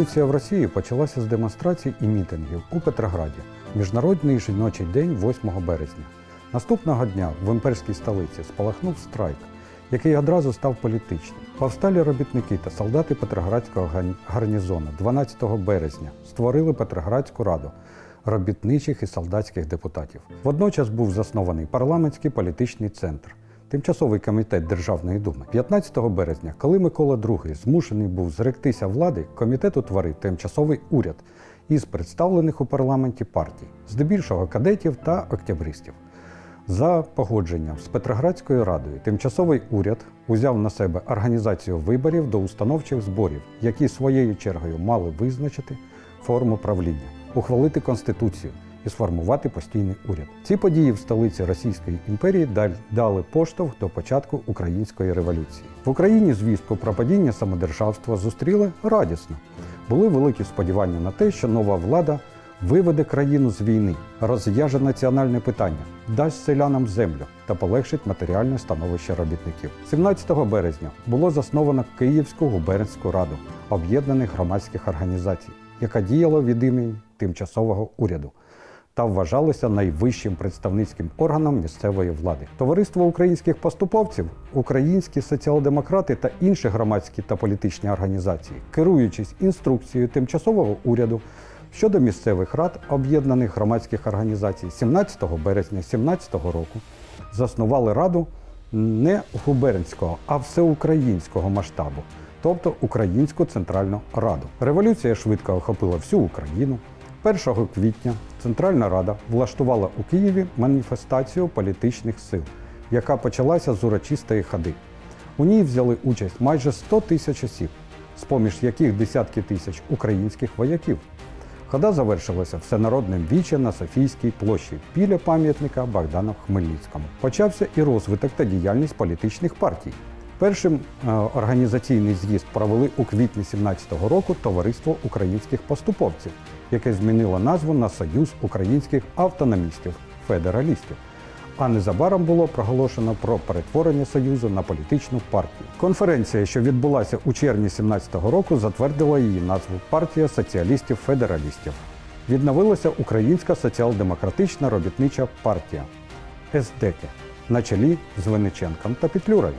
Революція в Росії почалася з демонстрацій і мітингів у Петрограді, Міжнародний жіночий день 8 березня. Наступного дня в імперській столиці спалахнув страйк, який одразу став політичним. Повсталі робітники та солдати Петроградського гарнізону 12 березня створили Петроградську раду робітничих і солдатських депутатів. Водночас був заснований парламентський політичний центр. Тимчасовий комітет Державної думи 15 березня, коли Микола II змушений був зректися влади, комітет утворив тимчасовий уряд із представлених у парламенті партій, здебільшого кадетів та октябристів. За погодженням з Петроградською радою тимчасовий уряд узяв на себе організацію виборів до установчих зборів, які своєю чергою мали визначити форму правління, ухвалити конституцію і сформувати постійний уряд. Ці події в столиці Російської імперії дали поштовх до початку української революції. В Україні звістку про падіння самодержавства зустріли радісно. Були великі сподівання на те, що нова влада виведе країну з війни, розв'яже національне питання, дасть селянам землю та полегшить матеріальне становище робітників. 17 березня було засновано Київську губернську раду об'єднаних громадських організацій, яка діяла від імені тимчасового уряду та вважалася найвищим представницьким органом місцевої влади. Товариство українських поступовців, українські соціал-демократи та інші громадські та політичні організації, керуючись інструкцією тимчасового уряду щодо місцевих рад об'єднаних громадських організацій 17 березня 2017 року, заснували раду не губернського, а всеукраїнського масштабу, тобто Українську Центральну Раду. Революція швидко охопила всю Україну. 1 квітня Центральна Рада влаштувала у Києві маніфестацію політичних сил, яка почалася з урочистої ходи. У ній взяли участь майже 100 тисяч осіб, з-поміж яких десятки тисяч українських вояків. Хода завершилася всенародним вічем на Софійській площі біля пам'ятника Богдану Хмельницькому. Почався і розвиток та діяльність політичних партій. Першим е, організаційний з'їзд провели у квітні 17-го року Товариство українських поступовців, яке змінило назву на Союз українських автономістів федералістів. А незабаром було проголошено про перетворення Союзу на політичну партію. Конференція, що відбулася у червні 17-го року, затвердила її назву Партія соціалістів-федералістів. Відновилася Українська соціал-демократична робітнича партія СДЕКи на чолі з Винниченком та Петлюрою.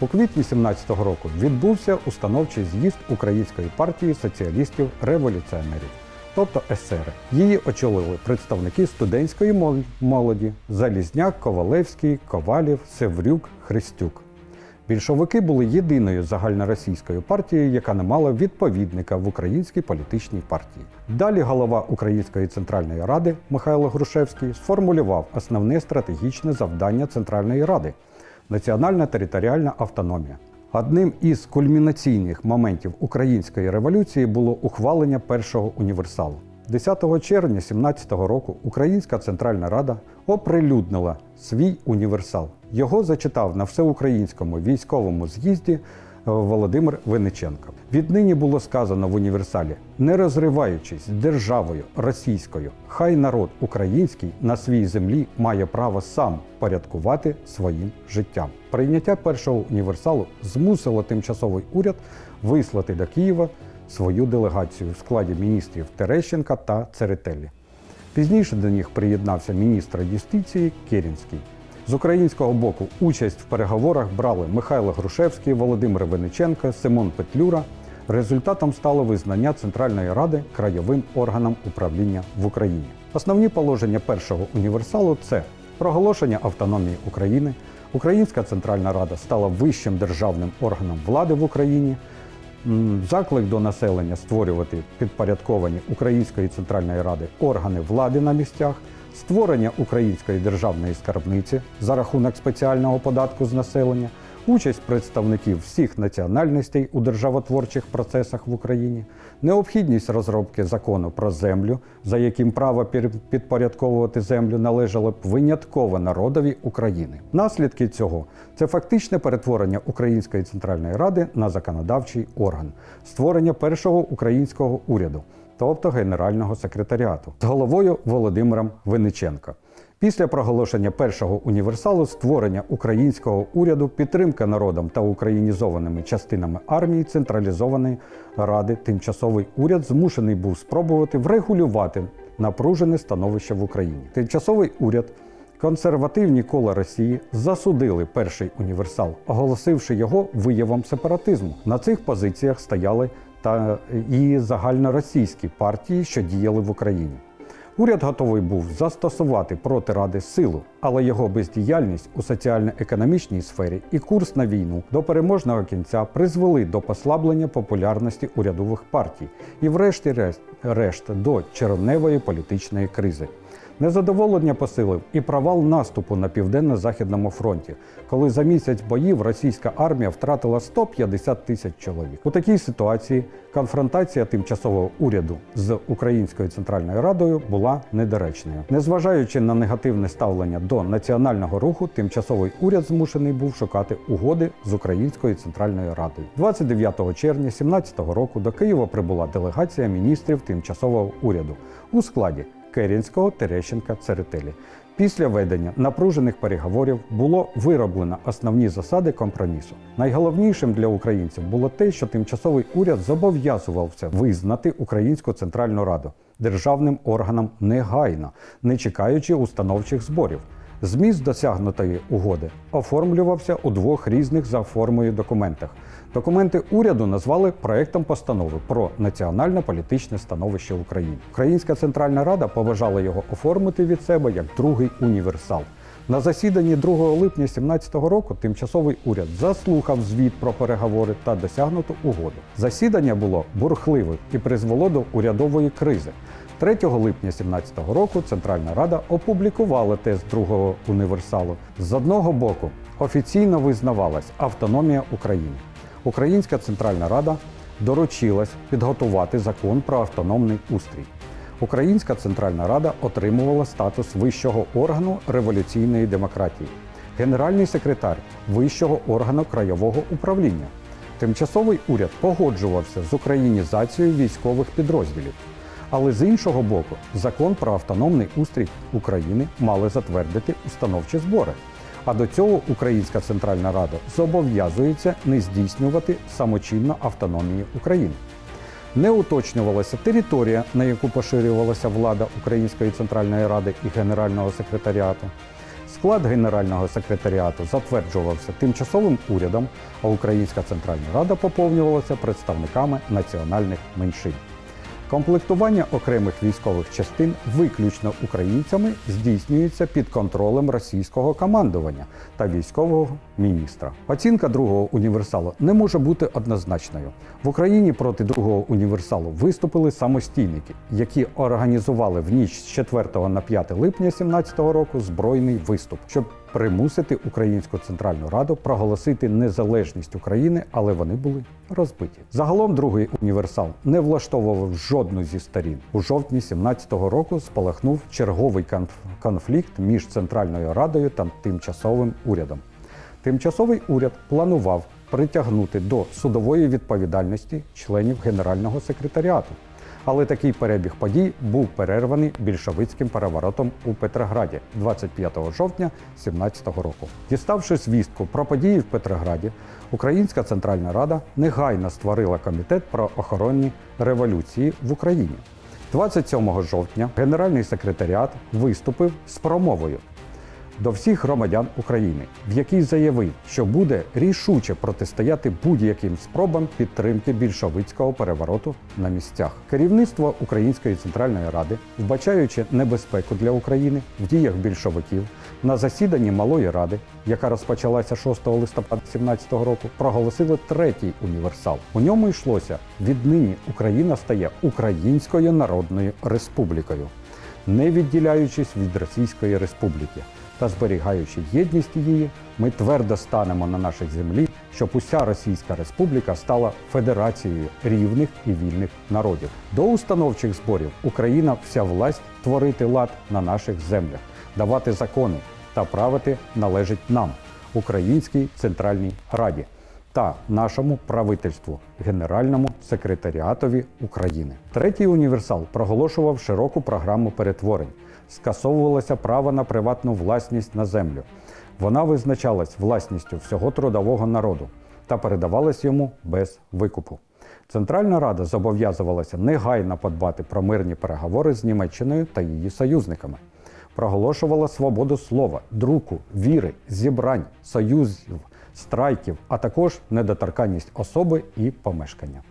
У квітні 17-го року відбувся установчий з'їзд Української партії соціалістів-революціонерів, тобто ССР. Її очолили представники студентської мол- молоді Залізняк, Ковалевський, Ковалів, Севрюк, Христюк. Більшовики були єдиною загальноросійською партією, яка не мала відповідника в українській політичній партії. Далі голова Української центральної ради Михайло Грушевський сформулював основне стратегічне завдання Центральної ради національна територіальна автономія. Одним із кульмінаційних моментів української революції було ухвалення першого універсалу. 10 червня 17 року Українська Центральна Рада оприлюднила свій універсал. Його зачитав на всеукраїнському військовому з'їзді Володимир Винниченко. Віднині було сказано в універсалі: не розриваючись державою російською, хай народ український на своїй землі має право сам порядкувати своїм життям. Прийняття першого універсалу змусило тимчасовий уряд вислати до Києва свою делегацію в складі міністрів Терещенка та Церетелі. Пізніше до них приєднався міністр юстиції Керінський. З українського боку участь в переговорах брали Михайло Грушевський, Володимир Винниченко, Симон Петлюра. Результатом стало визнання Центральної Ради краєвим органом управління в Україні. Основні положення першого універсалу це проголошення автономії України. Українська Центральна Рада стала вищим державним органом влади в Україні. Заклик до населення створювати підпорядковані Української Центральної Ради органи влади на місцях, створення Української державної скарбниці за рахунок спеціального податку з населення, участь представників всіх національностей у державотворчих процесах в Україні, необхідність розробки закону про землю, за яким право підпорядковувати землю належало б винятково народові України. Наслідки цього це фактичне перетворення Української Центральної Ради на законодавчий орган, створення першого українського уряду, тобто Генерального секретаріату, з головою Володимиром Винниченко. Після проголошення першого універсалу створення українського уряду, підтримка народом та українізованими частинами армії централізованої ради тимчасовий уряд змушений був спробувати врегулювати напружене становище в Україні. Тимчасовий уряд Консервативні кола Росії засудили перший універсал, оголосивши його виявом сепаратизму. На цих позиціях стояли та і загальноросійські партії, що діяли в Україні. Уряд готовий був застосувати проти ради силу, але його бездіяльність у соціально-економічній сфері і курс на війну до переможного кінця призвели до послаблення популярності урядових партій і, врешті-решт, решт, до червневої політичної кризи. Незадоволення посилив і провал наступу на південно-західному фронті, коли за місяць боїв російська армія втратила 150 тисяч чоловік. У такій ситуації конфронтація тимчасового уряду з Українською центральною радою була недоречною. Незважаючи на негативне ставлення до національного руху, тимчасовий уряд змушений був шукати угоди з Українською центральною радою. 29 червня 2017 року до Києва прибула делегація міністрів тимчасового уряду у складі. Керінського, Терещенка, Церетелі. Після ведення напружених переговорів було вироблено основні засади компромісу. Найголовнішим для українців було те, що тимчасовий уряд зобов'язувався визнати Українську Центральну Раду державним органом негайно, не чекаючи установчих зборів. Зміст досягнутої угоди оформлювався у двох різних за формою документах. Документи уряду назвали проектом постанови про національно-політичне становище України. Українська Центральна Рада побажала його оформити від себе як другий універсал. На засіданні 2 липня 2017 року тимчасовий уряд заслухав звіт про переговори та досягнуту угоду. Засідання було бурхливим і призвело до урядової кризи. 3 липня 2017 року Центральна Рада опублікувала тест другого універсалу. З одного боку офіційно визнавалась автономія України. Українська Центральна Рада доручилась підготувати закон про автономний устрій. Українська Центральна Рада отримувала статус вищого органу революційної демократії, генеральний секретар вищого органу краєвого управління. Тимчасовий уряд погоджувався з українізацією військових підрозділів. Але з іншого боку, закон про автономний устрій України мали затвердити установчі збори. А до цього Українська Центральна Рада зобов'язується не здійснювати самочинно автономії України. Не уточнювалася територія, на яку поширювалася влада Української Центральної Ради і Генерального секретаріату. Склад Генерального секретаріату затверджувався тимчасовим урядом, а Українська Центральна Рада поповнювалася представниками національних меншин. Комплектування окремих військових частин виключно українцями здійснюється під контролем російського командування та військового міністра. Оцінка другого універсалу не може бути однозначною. В Україні проти другого універсалу виступили самостійники, які організували в ніч з 4 на 5 липня 2017 року збройний виступ, щоб примусити Українську Центральну Раду проголосити незалежність України, але вони були розбиті. Загалом другий універсал не влаштовував жодну зі сторін. У жовтні 2017 року спалахнув черговий конф- конфлікт між Центральною Радою та тимчасовим урядом. Тимчасовий уряд планував притягнути до судової відповідальності членів Генерального секретаріату. Але такий перебіг подій був перерваний більшовицьким переворотом у Петрограді 25 жовтня 2017 року. Діставши звістку про події в Петрограді, Українська Центральна Рада негайно створила комітет про охоронні революції в Україні. 27 жовтня Генеральний секретаріат виступив з промовою до всіх громадян України, в якій заявив, що буде рішуче протистояти будь-яким спробам підтримки більшовицького перевороту на місцях. Керівництво Української центральної ради, вбачаючи небезпеку для України в діях більшовиків, на засіданні малої ради, яка розпочалася 6 листопада 2017 року, проголосили третій універсал. У ньому йшлося віднині Україна стає Українською Народною Республікою, не відділяючись від Російської Республіки та зберігаючи єдність її, ми твердо станемо на нашій землі, щоб уся Російська Республіка стала федерацією рівних і вільних народів. До установчих зборів Україна вся власть творити лад на наших землях, давати закони та правити належить нам, Українській Центральній Раді та нашому правительству, Генеральному секретаріатові України. Третій універсал проголошував широку програму перетворень. Скасовувалося право на приватну власність на землю. Вона визначалась власністю всього трудового народу та передавалась йому без викупу. Центральна Рада зобов'язувалася негайно подбати про мирні переговори з Німеччиною та її союзниками. Проголошувала свободу слова, друку, віри, зібрань, союзів, страйків, а також недоторканність особи і помешкання.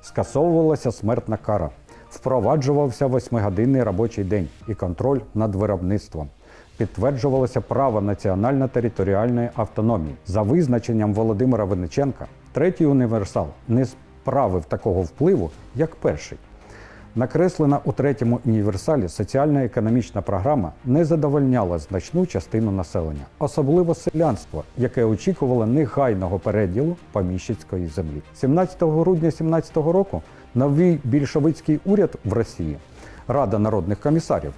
Скасовувалася смертна кара, впроваджувався восьмигодинний робочий день і контроль над виробництвом. Підтверджувалося право національно-територіальної автономії. За визначенням Володимира Винниченка, третій універсал не справив такого впливу, як перший. Накреслена у третьому універсалі соціально-економічна програма не задовольняла значну частину населення, особливо селянство, яке очікувало негайного переділу поміщицької землі. 17 грудня 17 року новий більшовицький уряд в Росії, Рада народних комісарів,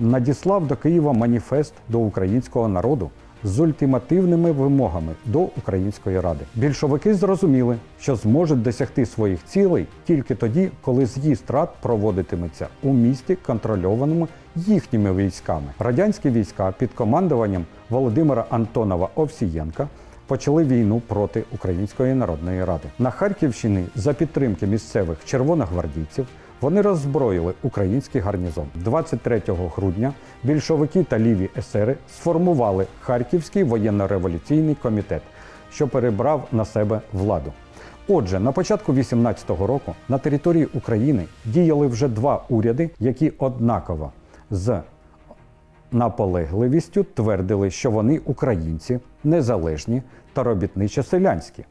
надіслав до Києва маніфест до українського народу з ультимативними вимогами до Української ради. Більшовики зрозуміли, що зможуть досягти своїх цілей тільки тоді, коли з'їзд рад проводитиметься у місті, контрольованому їхніми військами. Радянські війська під командуванням Володимира Антонова Овсієнка почали війну проти Української народної ради. На Харківщині за підтримки місцевих червоногвардійців вони роззброїли український гарнізон. 23 грудня більшовики та ліві есери сформували Харківський воєнно-революційний комітет, що перебрав на себе владу. Отже, на початку 18-го року на території України діяли вже два уряди, які однаково з наполегливістю твердили, що вони українці, незалежні та робітничо-селянські.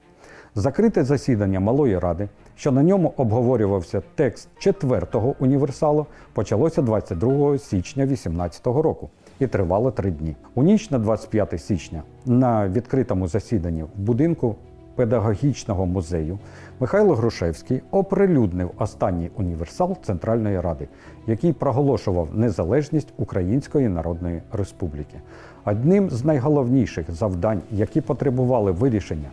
Закрите засідання Малої Ради, що на ньому обговорювався текст четвертого універсалу, почалося 22 січня 2018 року і тривало три дні. У ніч на 25 січня на відкритому засіданні в будинку педагогічного музею Михайло Грушевський оприлюднив останній універсал Центральної Ради, який проголошував незалежність Української Народної Республіки. Одним з найголовніших завдань, які потребували вирішення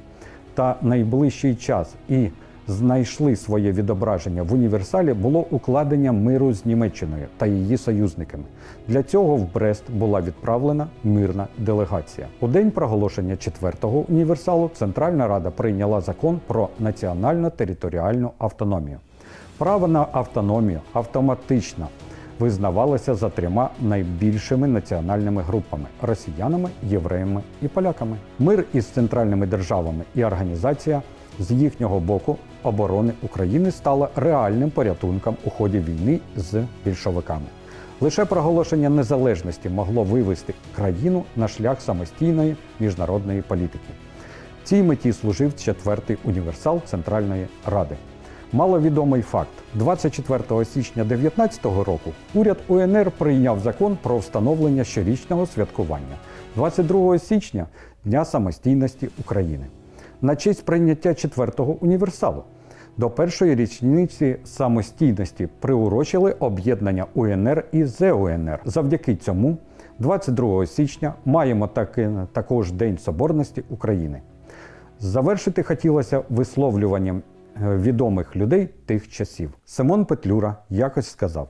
та найближчий час і знайшли своє відображення в універсалі, було укладення миру з Німеччиною та її союзниками. Для цього в Брест була відправлена мирна делегація. У день проголошення четвертого універсалу Центральна Рада прийняла закон про національно-територіальну автономію. Право на автономію автоматично визнавалося за трьома найбільшими національними групами росіянами, євреями і поляками. Мир із центральними державами і організація з їхнього боку оборони України стала реальним порятунком у ході війни з більшовиками. Лише проголошення незалежності могло вивести країну на шлях самостійної міжнародної політики. Цій меті служив четвертий універсал Центральної Ради. Маловідомий факт: 24 січня 2019 року уряд УНР прийняв закон про встановлення щорічного святкування 22 січня Дня самостійності України на честь прийняття четвертого універсалу. До першої річниці самостійності приурочили об'єднання УНР і ЗУНР. Завдяки цьому, 22 січня, маємо таки, також День Соборності України. Завершити хотілося висловлюванням е, відомих людей тих часів. Симон Петлюра якось сказав: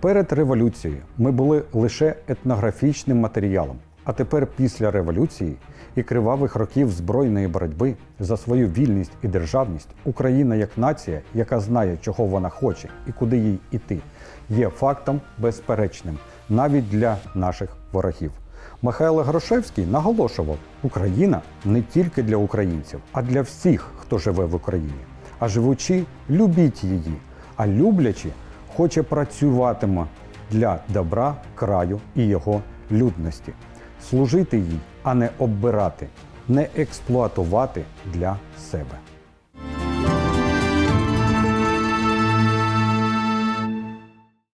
перед революцією ми були лише етнографічним матеріалом, а тепер, після революції і кривавих років збройної боротьби за свою вільність і державність, Україна як нація, яка знає, чого вона хоче і куди їй іти, є фактом безперечним навіть для наших ворогів. Михайло Грошевський наголошував, Україна не тільки для українців, а для всіх, хто живе в Україні. А живучи, любіть її, а люблячи, хоче працюватиме для добра краю і його людності, служити їй, а не оббирати, не експлуатувати для себе.